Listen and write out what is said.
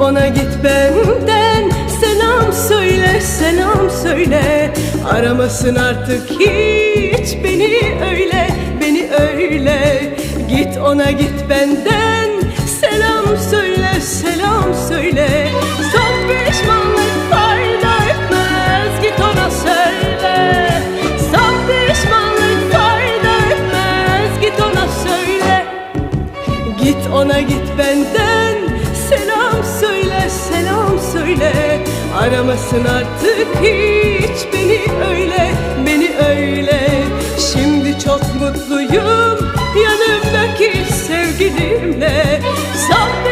Ona git benden. Selam söyle selam söyle. Aramasın artık hiç beni öyle beni öyle. Git ona git benden. Selam söyle selam söyle. Son pişmanlık fayda etmez. Git ona söyle. Son pişmanlık fayda etmez. Git ona söyle. Git ona git benden söyle Aramasın artık hiç beni öyle Beni öyle. Şimdi çok mutluyum Yanımdaki sevgilimle. Sağ